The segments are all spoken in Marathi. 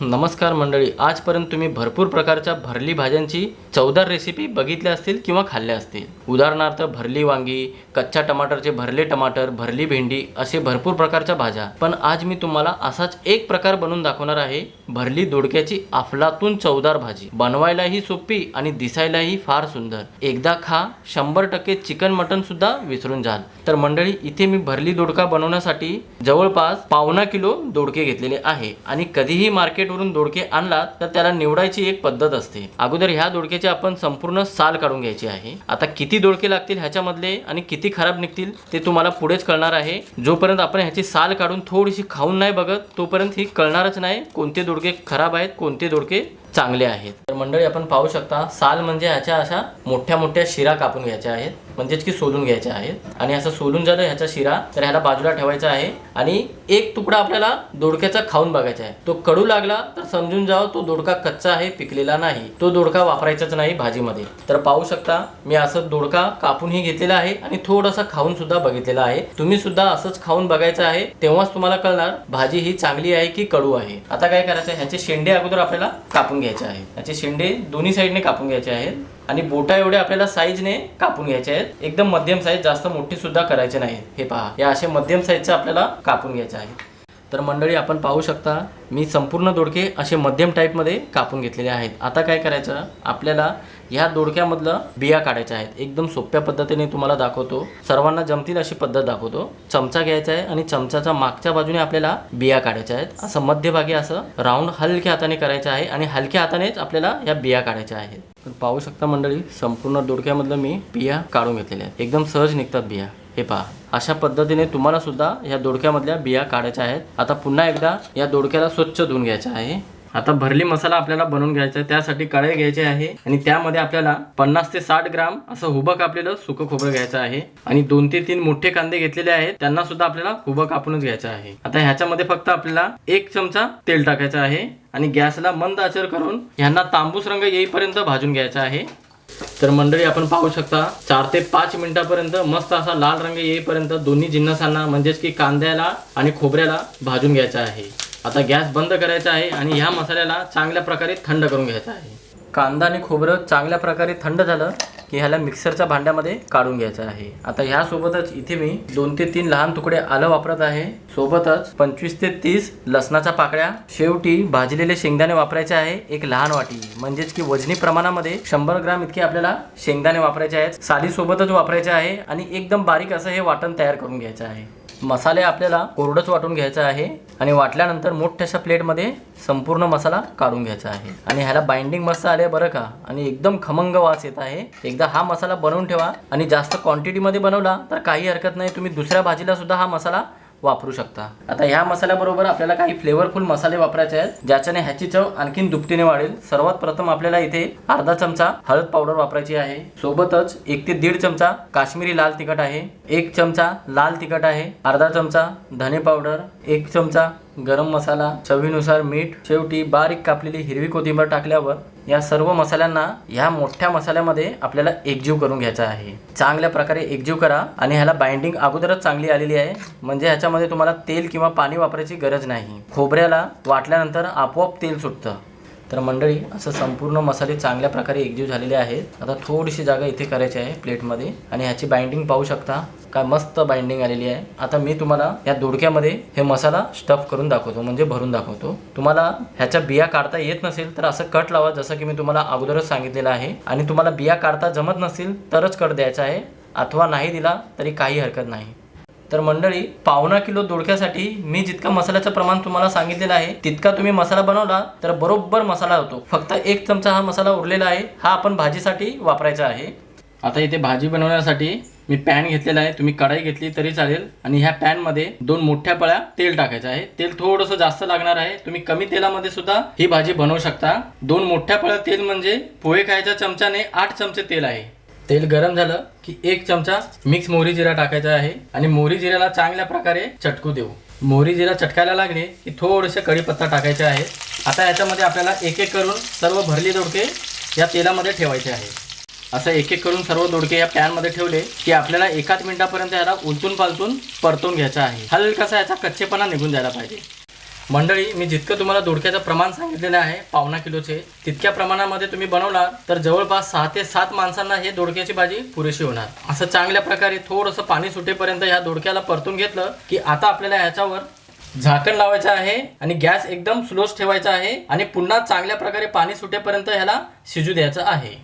नमस्कार मंडळी आजपर्यंत तुम्ही भरपूर प्रकारच्या भरली भाज्यांची चवदार रेसिपी बघितल्या असतील किंवा खाल्ल्या असतील. उदाहरणार्थ भरली वांगी कच्च्या टमाटरचे भरले टमाटर भरली भेंडी असे भरपूर प्रकारच्या भाज्या. पण आज मी तुम्हाला असाच एक प्रकार बनवून दाखवणार आहे भरली दोडक्याची अफलातून चवदार भाजी. बनवायलाही सोपी आणि दिसायलाही फार सुंदर. एकदा खा शंभर टक्के चिकन मटन सुद्धा विसरून जाल. तर मंडळी इथे मी भरली दोडका बनवण्यासाठी जवळपास पावणा किलो दोडके घेतलेले आहे आणि कधीही मार्केट मार्केटवरून दोडके आणला तर त्याला निवडायची एक पद्धत असते. अगोदर ह्या दोडक्याची आपण संपूर्ण साल काढून घ्यायची आहे. आता किती दोडके लागतील ह्याच्यामधले आणि किती खराब निघतील ते तुम्हाला पुढेच कळणार आहे. जोपर्यंत आपण ह्याची साल काढून थोडीशी खाऊन नाही बघत तोपर्यंत ही कळणारच नाही कोणते दोडके खराब आहेत कोणते दोडके चांगले आहेत. तर मंडळी आपण पाहू शकता साल म्हणजे ह्याच्या अशा मोठ्या मोठ्या शिरा कापून घ्यायच्या आहेत. म्हणजेच की सोलून घ्यायच्या आहेत. आणि असं सोलून झालं ह्याचा शिरा तर ह्याला बाजूला ठेवायचा आहे. आणि एक तुकडा आपल्याला दोडक्याचा खाऊन बघायचा आहे. तो कडू लागला तर समजून जावं तो दोडका कच्चा आहे पिकलेला नाही. तो दोडका वापरायचाच नाही भाजीमध्ये. तर पाहू शकता मी असं दोडका कापूनही घेतलेला आहे आणि थोडासा खाऊन सुद्धा बघितलेला आहे. तुम्ही सुद्धा असंच खाऊन बघायचं आहे. तेव्हाच तुम्हाला कळणार भाजी ही चांगली आहे की कडू आहे. आता काय करायचं ह्याचे शेंडे अगोदर आपल्याला कापून घ्यायचे आहे. ह्याचे शेंडे दोन्ही साईडने कापून घ्यायचे आहेत. आणि बोटा एवढे आपल्याला साईजने कापून घ्यायचे आहेत. एकदम मध्यम साईज जास्त मोठी सुद्धा करायचे नाही हे पहा या असे मध्यम साईजचे आपल्याला कापून घ्यायचे आहे. तर मंडळी आपण पाहू शकता मी संपूर्ण दोडके असे मध्यम टाईपमध्ये कापून घेतलेले आहेत. आता काय करायचं? आपल्याला ह्या दोडक्यामधलं बिया काढायच्या आहेत. एकदम सोप्या पद्धतीने तुम्हाला दाखवतो. सर्वांना जमतील अशी पद्धत दाखवतो. चमचा घ्यायचा आहे आणि चमचाच्या मागच्या बाजूने आपल्याला बिया काढायच्या आहेत. असं मध्यभागी असं राऊंड हलक्या हाताने करायचं आहे आणि हलक्या हातानेच आपल्याला या बिया काढायच्या आहेत. तर पाहू शकता मंडळी संपूर्ण दोडक्यामधलं मी बिया काढून घेतलेल्या आहेत. एकदम सहज निघतात बिया. हे पहा अशा पद्धतीने तुम्हाला सुद्धा या दोडक्यामधल्या बिया काढायच्या आहेत. आता पुन्हा एकदा या दोडक्याला स्वच्छ धुवून घ्यायचा आहे. आता भरली मसाला आपल्याला बनवून घ्यायचा आहे त्यासाठी कढई घ्यायची आहे आणि त्यामध्ये आपल्याला पन्नास ते साठ ग्राम असं उभं कापलेलं सुकं खोबरं घ्यायचं आहे आणि दोन ते तीन मोठे कांदे घेतलेले आहेत त्यांना सुद्धा आपल्याला उभं कापूनच घ्यायचं आहे. आता ह्याच्यामध्ये फक्त आपल्याला एक चमचा तेल टाकायचं आहे आणि गॅसला मंद आचर करून ह्यांना तांबूस रंग येईपर्यंत भाजून घ्यायचा आहे. तर मंडळी आपण पाहू शकता चार ते पाच मिनिटापर्यंत मस्त असा लाल रंग येईपर्यंत दोन्ही जिन्नसांना म्हणजेच की कांद्याला आणि खोबऱ्याला भाजून घ्यायचा आहे. आता गॅस बंद करायचा आहे आणि ह्या मसाल्याला चांगल्या प्रकारे थंड करून घ्यायचा आहे. कांदा आणि खोबरं चांगल्या प्रकारे थंड झालं की ह्याला मिक्सरच्या भांड्यामध्ये काढून घ्यायचं आहे. आता ह्यासोबतच इथे मी दोन ते तीन लहान तुकडे आलं वापरत आहे. सोबतच पंचवीस ते तीस लसणाच्या पाकळ्या शेवटी भाजलेले शेंगदाणे वापरायचे आहे एक लहान वाटी. म्हणजेच की वजनी प्रमाणामध्ये शंभर ग्राम इतके आपल्याला शेंगदाणे वापरायचे आहेत. साली सोबतच वापरायचे आहे आणि एकदम बारीक असं हे वाटण तयार करून घ्यायचं आहे. मसाले आपल्याला कोरडच वाटून घ्यायचा आहे आणि वाटल्यानंतर मोठ्याशा प्लेटमध्ये संपूर्ण मसाला काढून घ्यायचा आहे. आणि ह्याला बाइंडिंग मस्त आले बरं का? आणि एकदम खमंग वास येत आहे. एकदा हा मसाला बनवून ठेवा आणि जास्त क्वांटिटीमध्ये बनवला तर काही हरकत नाही. तुम्ही दुसऱ्या भाजीला सुद्धा हा मसाला वापरू शकता. आता ह्या मसाल्याबरोबर आपल्याला काही फ्लेवरफुल मसाले वापरायचे आहेत ज्याच्याने ह्याची चव आणखीन दुपटीने वाढेल. सर्वात प्रथम आपल्याला इथे अर्धा चमचा हळद पावडर वापरायची आहे. सोबतच एक ते दीड चमचा काश्मीरी लाल तिखट आहे एक चमचा लाल तिखट आहे अर्धा चमचा धने पावडर एक चमचा गरम मसाला चवीनुसार मीठ शेवटी बारीक कापलेली हिरवी कोथिंबीर टाकल्यावर या सर्व मसाल्यांना ह्या मोठ्या मसाल्यामध्ये आपल्याला एकजीव करून घ्यायचा आहे. चांगल्या प्रकारे एकजीव करा आणि ह्याला बाइंडिंग अगोदरच चांगली आलेली आहे. म्हणजे ह्याच्यामध्ये तुम्हाला तेल किंवा पाणी वापरायची गरज नाही. खोबऱ्याला वाटल्यानंतर आपोआप तेल सुटतं. तर मंडळी असं संपूर्ण मसाले चांगल्या प्रकारे एकजीव झालेले आहेत. आता थोडीशी जागा इथे करायची आहे प्लेटमध्ये. आणि ह्याची बाइंडिंग पाहू शकता. काय मस्त बाइंडिंग आलेली आहे. आता मी तुम्हाला या दोडक्यामध्ये हे मसाला स्टफ करून दाखवतो म्हणजे भरून दाखवतो. तुम्हाला ह्याच्या बिया काढता येत नसेल तर असं कट लावा जसं की मी तुम्हाला अगोदरच सांगितलेलं आहे. आणि तुम्हाला बिया काढता जमत नसेल तरच कट द्यायचा आहे. अथवा नाही दिला तरी काही हरकत नाही. तर मंडळी पावणा किलो दोडक्यासाठी मी जितका मसाल्याचं प्रमाण तुम्हाला सांगितलेलं आहे तितका तुम्ही मसाला बनवला तर बरोबर मसाला होतो. फक्त एक चमचा हा मसाला उरलेला आहे हा आपण भाजीसाठी वापरायचा आहे. आता इथे भाजी बनवण्यासाठी मी पॅन घेतलेला आहे तुम्ही कढाई घेतली तरी चालेल. आणि ह्या पॅनमध्ये दोन मोठ्या पळ्या तेल टाकायचं आहे. तेल थोडंसं जास्त लागणार आहे तुम्ही कमी तेलामध्ये सुद्धा ही भाजी बनवू शकता. दोन मोठ्या पळ्या तेल म्हणजे पोहे खायच्या चमच्याने आठ चमचे तेल आहे. तेल गरम झालं की एक चमचा मिक्स मोहरी जिरा टाकायचा आहे आणि मोहरी जिऱ्याला चांगल्या प्रकारे चटकू देऊ. मोहरी जिरा चटकायला लागले की थोडेसे कढीपत्ता टाकायचे आहे. आता याच्यामध्ये आपल्याला एक एक करून सर्व भरली दोडके या तेलामध्ये ठेवायचे आहे. असं एक एक करून सर्व दोडके या पॅनमध्ये ठेवले की आपल्याला एकाच मिनिटापर्यंत याला उलटून पालटून परतून घ्यायचा आहे. हलकासा याचा कच्चेपणा निघून जायला पाहिजे. मंडळी मी जितकं तुम्हाला दोडक्याचं प्रमाण सांगितलेलं आहे पावणा किलोचे तितक्या प्रमाणामध्ये तुम्ही बनवणार तर जवळपास सहा ते सात माणसांना हे दोडक्याची भाजी पुरेशी होणार. असं चांगल्या प्रकारे थोडंसं पाणी सुटेपर्यंत ह्या दोडक्याला परतून घेतलं की आता आपल्याला ह्याच्यावर झाकण लावायचं आहे आणि गॅस एकदम स्लोच ठेवायचा आहे आणि पुन्हा चांगल्या प्रकारे पाणी सुटेपर्यंत ह्याला शिजू द्यायचं आहे.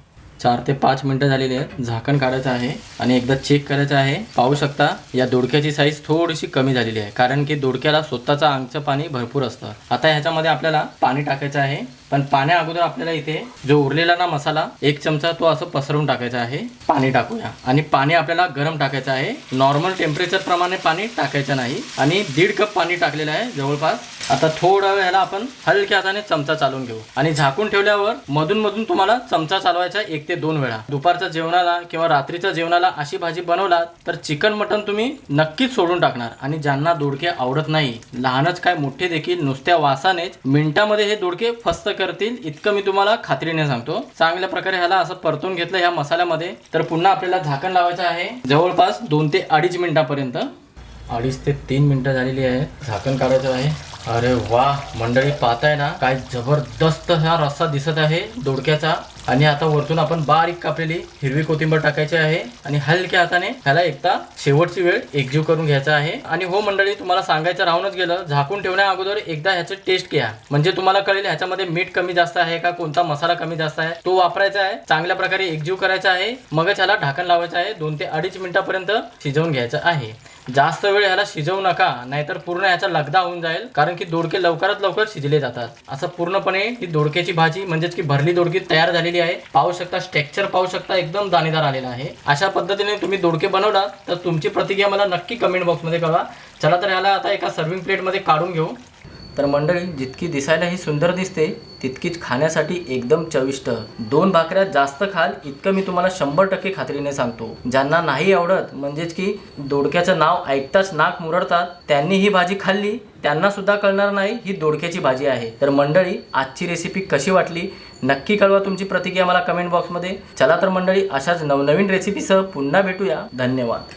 चार ते पाच मिनटं झालेली आहेत. झाकण काढायचं आहे आणि एकदा चेक करायचं आहे. पाहू शकता या दोडक्याची साईज थोडीशी कमी झालेली आहे. कारण की दोडक्याला स्वतःचा अंगचं पाणी भरपूर असतं. आता ह्याच्यामध्ये आपल्याला पाणी टाकायचं आहे. पण पाण्या अगोदर आपल्याला इथे जो उरलेला ना मसाला एक चमचा तो असं पसरवून टाकायचा आहे. पाणी टाकूया. आणि पाणी आपल्याला गरम टाकायचं आहे. नॉर्मल टेम्परेचर प्रमाणे पाणी टाकायचं नाही. आणि दीड कप पाणी टाकलेलं आहे जवळपास. आता थोडा वेळ ह्याला आपण हलक्या हाताने चमचा चालवून घेऊ. आणि झाकून ठेवल्यावर मधून मधून तुम्हाला चमचा चालवायचा एक ते दोन वेळा. दुपारच्या जेवणाला किंवा रात्रीच्या जेवणाला अशी भाजी बनवलात तर चिकन मटन तुम्ही नक्कीच सोडून टाकणार. आणि ज्यांना दोडके आवडत नाही लहानच काय मोठे देखील नुसत्या वासानेच मिनिटामध्ये हे दोडके फस्त करतील इतकं मी तुम्हाला खात्रीने सांगतो. चांगल्या प्रकारे ह्याला असं परतून घेतलं ह्या मसाल्यामध्ये. तर पुन्हा आपल्याला झाकण लावायचं आहे. जवळपास दोन ते अडीच मिनिटापर्यंत. अडीच ते तीन मिनिटं झालेली आहे झाकण काढायचं आहे. अरे वा मंडळी पाहताय ना काय जबरदस्त हा रस्सा दिसत आहे दोडक्याचा आणि आता वरतून आपण बारीक कापलेली हिरवी कोथिंबीर टाकायची आहे आणि हलक्या हाताने ह्याला एकदा शेवटची वेळ एकजीव करून घ्यायचा आहे. आणि हो मंडळी तुम्हाला सांगायचं राहूनच गेलं झाकून ठेवण्या अगोदर एकदा ह्याचे टेस्ट घ्या. म्हणजे तुम्हाला कळेल ह्याच्यामध्ये मीठ कमी जास्त आहे का कोणता मसाला कमी जास्त आहे. तो वापरायचा आहे चांगल्या प्रकारे एकजीव करायचा आहे. मगच ह्याला ढाकण लावायचं आहे दोन ते अडीच मिनिटापर्यंत शिजवून घ्यायचं आहे. जास्त वेळ ह्याला शिजवू नका नाहीतर पूर्ण याचा लगदा होऊन जाईल कारण की दोडके लवकरात लवकर शिजले जातात. असं पूर्णपणे ही दोडक्याची भाजी म्हणजेच की भरली दोडकी तयार झालेली आहे. पाहू शकता स्ट्रक्चर पाहू शकता एकदम दाणेदार आलेला आहे. अशा पद्धतीने तुम्ही दोडके बनवला तर तुमची प्रतिक्रिया मला नक्की कमेंट बॉक्समध्ये कळवा. चला तर ह्याला आता एका सर्विंग प्लेटमध्ये काढून घेऊ. तर मंडळी जितकी दिसायला ही सुंदर दिसते तितकीच खाण्यासाठी एकदम चविष्ट. दोन भाकऱ्या जास्त खाल इतकं मी तुम्हाला शंभर टक्के खात्रीने सांगतो. ज्यांना नाही आवडत म्हणजेच की दोडक्याचं नाव ऐकताच नाक मुरडतात त्यांनी ही भाजी खाल्ली त्यांना सुद्धा कळणार नाही ही दोडक्याची भाजी आहे. तर मंडळी आजची रेसिपी कशी वाटली? नक्की कळवा तुमची प्रतिक्रिया मला कमेंट बॉक्समध्ये चला तर मंडळी अशाच नवनवीन रेसिपीसह पुन्हा भेटूया. धन्यवाद.